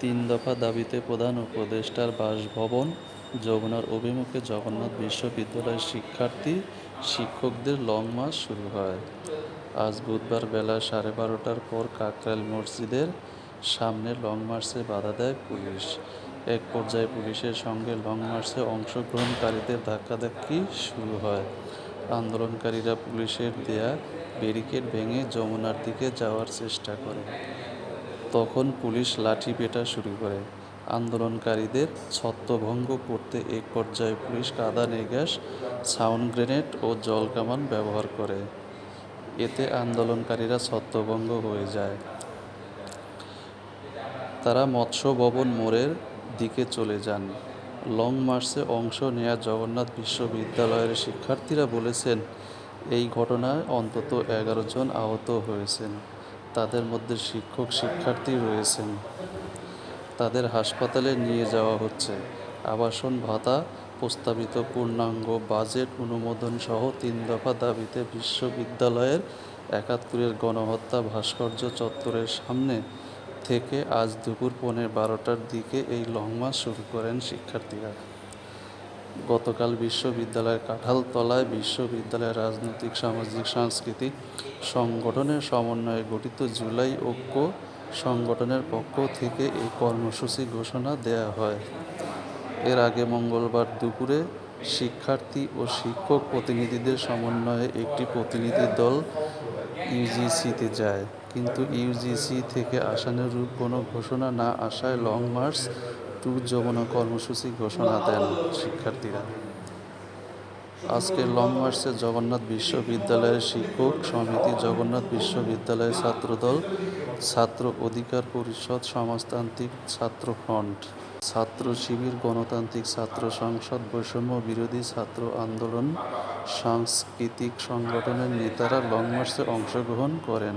তিন দফা দাবিতে প্রধান উপদেষ্টার বাসভবন যমুনার অভিমুখে জগন্নাথ বিশ্ববিদ্যালয়ের শিক্ষার্থী, শিক্ষকদের লং মার্চ শুরু হয়। আজ বুধবার বেলা সাড়ে বারোটার পর কাকরাইল মসজিদের সামনে লং মার্চে বাধা দেয় পুলিশ। এক পর্যায়ে পুলিশের সঙ্গে লং মার্চে অংশগ্রহণকারীদের ধাক্কাধাক্কি শুরু হয়। আন্দোলনকারীরা পুলিশের দেয়া ব্যারিকেড ভেঙে যমুনার দিকে যাওয়ার চেষ্টা করে। তখন পুলিশ লাঠি পেটা শুরু করে। আন্দোলনকারীদের ছত্রভঙ্গ করতে এক পর্যায়ে পুলিশ কাঁদানে গ্যাস, সাউন্ড গ্রেনেড ও জলকামান ব্যবহার করে। এতে আন্দোলনকারীরা ছত্রভঙ্গ হয়ে যায়। তারা মৎস্য ভবন মোড়ের দিকে চলে যান। লং মার্চে অংশ নেয়া জগন্নাথ বিশ্ববিদ্যালয়ের শিক্ষার্থীরা বলেছেন, এই ঘটনায় অন্তত এগারো জন আহত হয়েছেন। তাদের মধ্যে শিক্ষক শিক্ষার্থী রয়েছেন। তাদের হাসপাতালে নিয়ে যাওয়া হচ্ছে। আবাসন ভাতা, প্রস্তাবিত পূর্ণাঙ্গ বাজেট অনুমোদন সহ তিন দফা দাবিতে বিশ্ববিদ্যালয়ের একাত্তরের গণহত্যা ভাস্কর্য চত্বরের সামনে থেকে আজ দুপুর পৌনে বারোটার দিকে এই লং মার্চ শুরু করেন শিক্ষার্থীরা। গতকাল বিশ্ববিদ্যালয়ের কাঁঠালতলায় বিশ্ববিদ্যালয়ের রাজনৈতিক, সামাজিক, সাংস্কৃতিক সংগঠনের সমন্বয়ে গঠিত জুলাই ঐক্য সংগঠনের পক্ষ থেকে এই কর্মসূচি ঘোষণা দেয়া হয়। এর আগে মঙ্গলবার দুপুরে শিক্ষার্থী ও শিক্ষক প্রতিনিধিদের সমন্বয়ে একটি প্রতিনিধি দল ইউজিসিতে যায়। কিন্তু ইউজিসি থেকে আশানুরূপ কোনো ঘোষণা না আসায় লং মার্চ টু যমুনা কর্মসূচি ঘোষণা দেন শিক্ষার্থীরা। আজকে লং মার্চে জগন্নাথ বিশ্ববিদ্যালয়ের শিক্ষক সমিতি জগন্নাথ বিশ্ববিদ্যালয়ের ছাত্রদল ছাত্র অধিকার পরিষদ সমাজতান্ত্রিক ছাত্র ফ্রন্ট, ছাত্র শিবির গণতান্ত্রিক ছাত্র সংসদ বৈষম্য বিরোধী ছাত্র আন্দোলন সাংস্কৃতিক সংগঠনের নেতারা লং মার্চে অংশগ্রহণ করেন।